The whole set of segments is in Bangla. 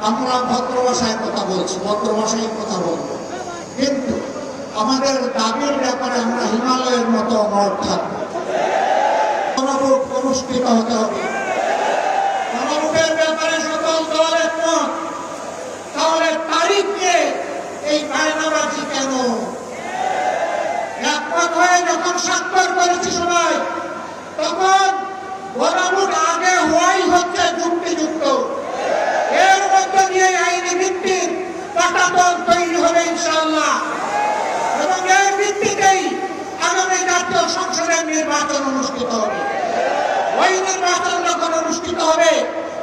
আমরা ভদ্র ভাষায় কথা বলছি ভদ্র ভাষায় কথা বলব। কিন্তু আমাদের দাবির ব্যাপারে আমরা হিমালয়ের মতো অমর থাকব। কোনো অনুষ্ঠিত হতে হবে গণভোটের ব্যাপারে সকল দল একমত তাহলে তারিখ নিয়ে এই বায়নাবাজি কেন একমত হয়ে যখন স্বাক্ষর করেছি সবাই তখন গণভোট আগে হওয়াই হচ্ছে যুক্তিযুক্ত এর মধ্যে দিয়ে আইনি ভিত্তির পাটাতন তৈরি হবে ইনশাআল্লাহ। এবং এই ভিত্তিতেই আগামী জাতীয় সংসদের নির্বাচন অনুষ্ঠিত হবে। ওই নির্বাচন যখন অনুষ্ঠিত হবে,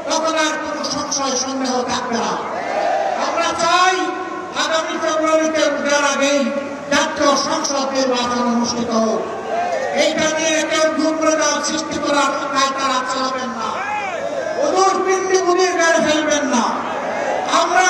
তখন আর কোনো সংশয় সন্দেহ থাকবে না। আমরা চাই আগামী ফেব্রুয়ারিতে উঠার আগেই জাতীয় সংসদ নির্বাচন অনুষ্ঠিত হোক। এইটা নিয়ে কেউ গুমরাজ সৃষ্টি করার কাজ তারা চালাবেন না। ওদূর পিন্ডি গাড়ি ফেলবেন না। আমরা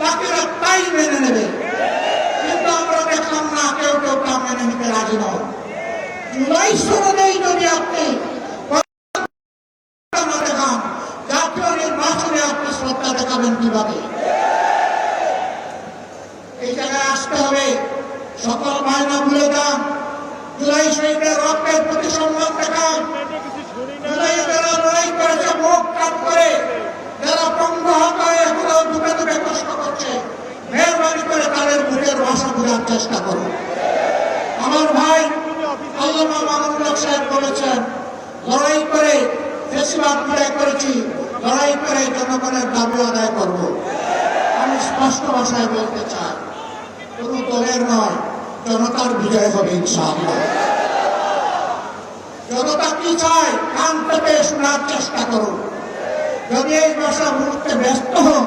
বাকিরা তাই মেনে নেবে। কিন্তু আমরা দেখলাম না, কেউ কেউ তা মেনে নিতে রাজি নয়। জুলাই সনদেই যদি আপনি দেখান, জাতীয় নির্বাচনে শ্রদ্ধা দেখাবেন কীভাবে? এই জায়গায় আসতে হবে। সকল বায়না ভুলে যান। জুলাই শহীদের রক্তের প্রতি সম্মান দেখান জুলাই যারা লড়াই করেছে মুখ কাট করে যারা পঙ্গ হত হয়ে এখনও দুপে দুপে কষ্ট করছে মেহরবানি করে তাদের মুখের ভাষা করুন আমার ভাই আল্লামা মামুনুল সাহেব বলেছেন, লড়াই করে ফেসিবাদ বিদায় করেছি, লড়াই করে জনগণের দাবি আদায় করব। আমি স্পষ্ট ভাষায় বলতে চাই, কোন দলের নয়, জনতার বিজয় হবে ইনশাআল্লাহ। জনতা কি চায়? কান পেতে শোনার চেষ্টা করুন। যদি এই ভাষা বুঝতে ব্যস্ত হন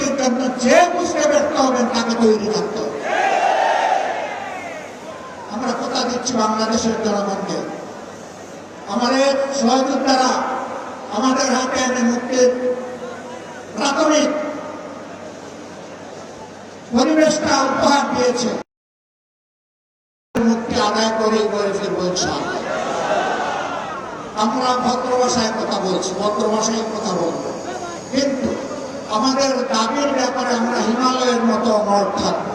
পরিণতির জন্য যে বুঝতে ব্যর্থ হবেন, তাকে তৈরি থাকতে আমরা কথা দিচ্ছি বাংলাদেশের জনগণকে। আমাদের সহযোদ্ধারা আমাদের হাতে এনে মুক্তির প্রাথমিক পরিবেশটা উপহার দিয়েছে। মুক্তি আদায় করেই করে ফিরবো আমরা ভদ্র ভাষায় কথা বলছি ভদ্র ভাষায় কথা বলব। আমাদের দাবির ব্যাপারে আমরা হিমালয়ের মতো অমর থাকব।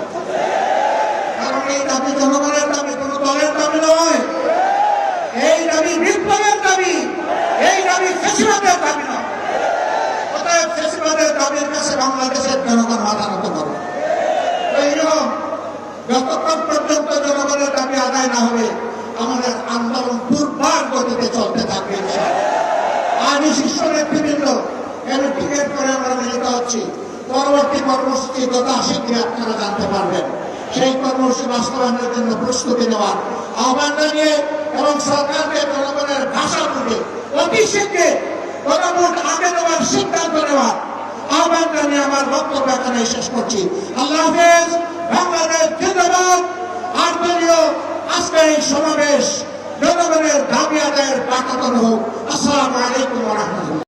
কারণ এই দাবি জনগণের দাবি, কোন দলের দাবি নয়। এই দাবি বিপ্লবের দাবি, এই দাবি ফেসিবাদের দাবি নয়। অতএব ফেসিবাদের দাবির কাছে বাংলাদেশের জনগণ মাথা নত করবে এইরকম যতক্ষণ পর্যন্ত জনগণের দাবি আদায় না হবে, আমাদের আন্দোলন দুর্বার গতিতে চলতে থাকবে। আজই শীর্ষ নেতৃবৃন্দ এর টিকিট করে মিলিত হচ্ছি পরবর্তী কর্মসূচি যত শীঘ্রই আপনারা জানতে পারবেন। সেই কর্মসূচি বাস্তবায়নের জন্য প্রস্তুতি নেওয়ার আহ্বান জানিয়ে এবং সরকারকে জনগণের ভাষা বুঝে অতি শীঘ্রে গণভোট আগে নেওয়ার সিদ্ধান্ত নেওয়ার আহ্বান জানিয়ে আমার বক্তব্য এখানে শেষ করছি। আল্লাহ হাফেজ। বাংলাদেশ জিন্দাবাদ। আর দলীয় আজকের এই সমাবেশ জনগণের দাবি আদায়ের পাঠানো হোক। আসসালামু আলাইকুম রহমতুল্লাহ।